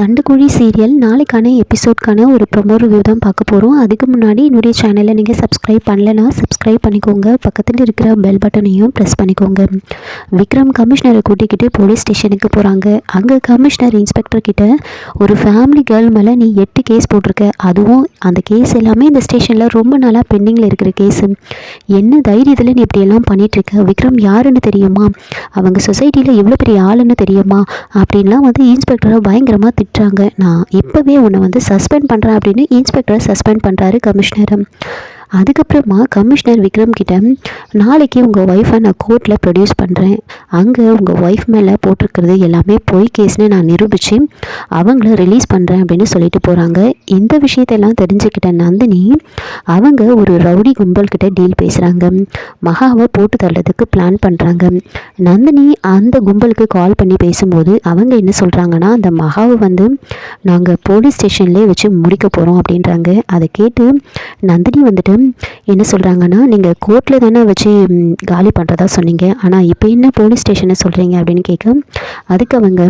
சண்டுக்குழி serial. நாளைக்கான எபிசோட்கான ஒரு promo review தான் பார்க்க போகிறோம் அதுக்கு முன்னாடி என்னுடைய சேனலை நீங்கள் சப்ஸ்கிரைப் பண்ணலைன்னா சப்ஸ்கிரைப் பண்ணிக்கோங்க. பக்கத்தில் இருக்கிற பெல் பட்டனையும் ப்ரெஸ் பண்ணிக்கோங்க. விக்ரம் கமிஷனரை கூட்டிக்கிட்டு போலீஸ் ஸ்டேஷனுக்கு போகிறாங்க அங்கே கமிஷனர் இன்ஸ்பெக்டர் கிட்ட ஒரு ஃபேமிலி கேர்ள் மேலே நீ எட்டு கேஸ் போட்டிருக்க. அதுவும் அந்த கேஸ் எல்லாமே இந்த ஸ்டேஷனில் ரொம்ப நாளாக பெண்டிங்கில் இருக்கிற கேஸு என்ன தைரியத்தில் நீ இப்படியெல்லாம் பண்ணிகிட்ருக்க விக்ரம் யாருன்னு தெரியுமா? அவங்க சொசைட்டியில் எவ்வளோ பெரிய ஆளுன்னு தெரியுமா? அப்படின்லாம் வந்து இன்ஸ்பெக்டரை பயங்கரமாக திட்டுறாங்க நான் இப்போவே உன்னை வந்து சஸ்பெண்ட் பண்ணுறேன் அப்படின்னு இன்ஸ்பெக்டரை சஸ்பெண்ட் பண்ணுறாரு கமிஷனரும் அதுக்கப்புறமா கமிஷனர் விக்ரம் கிட்ட நாளைக்கு உங்கள் ஒய்ஃபை நான் கோர்ட்டில் ப்ரொடியூஸ் பண்ணுறேன் அங்கே உங்கள் ஒய்ஃப் மேலே போட்டிருக்கிறது எல்லாமே பொய் கேஸ்னு நான் நிரூபித்து அவங்கள ரிலீஸ் பண்ணுறேன் அப்படின்னு சொல்லிட்டு போகிறாங்க இந்த விஷயத்தெல்லாம் தெரிஞ்சுக்கிட்ட நந்தினி அவங்க ஒரு ரவுடி கும்பல்கிட்ட டீல் பேசுகிறாங்க மகாவை போட்டு தள்ளுறதுக்கு பிளான் பண்ணுறாங்க நந்தினி அந்த கும்பலுக்கு கால் பண்ணி பேசும்போது அவங்க என்ன சொல்கிறாங்கன்னா அந்த மகாவை வந்து நாங்கள் போலீஸ் ஸ்டேஷன்லேயே வச்சு முடிக்க போகிறோம் அப்படின்றாங்க. அதை கேட்டு நந்தினி வந்துட்டு என்ன சொல்கிறாங்கன்னா நீங்கள் கோர்ட்டில் தானே வச்சு காலி பண்ணுறதா சொன்னீங்க. ஆனால் இப்போ என்ன போலீஸ் ஸ்டேஷனை சொல்கிறீங்க அப்படின்னு கேட்க அதுக்கு அவங்க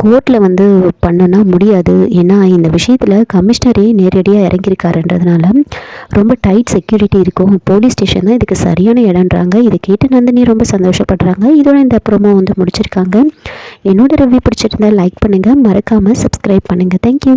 கோர்ட்டில் வந்து பண்ணனா முடியாது. ஏன்னா இந்த விஷயத்தில் கமிஷனரே நேரடியாக இறங்கியிருக்காருன்றதுனால ரொம்ப டைட் செக்யூரிட்டி இருக்கும். போலீஸ் ஸ்டேஷன் தான் இதுக்கு சரியான இடம்ன்றாங்க. இதை கேட்டு நந்தினி ரொம்ப சந்தோஷப்படுறாங்க. இதோட இந்த ப்ரோமோ வந்து முடிச்சிருக்காங்க. என்னோட ரிவ்யூ பிடிச்சிருந்தா லைக் பண்ணுங்கள் மறக்காமல் சப்ஸ்கிரைப் பண்ணுங்கள் தேங்க்யூ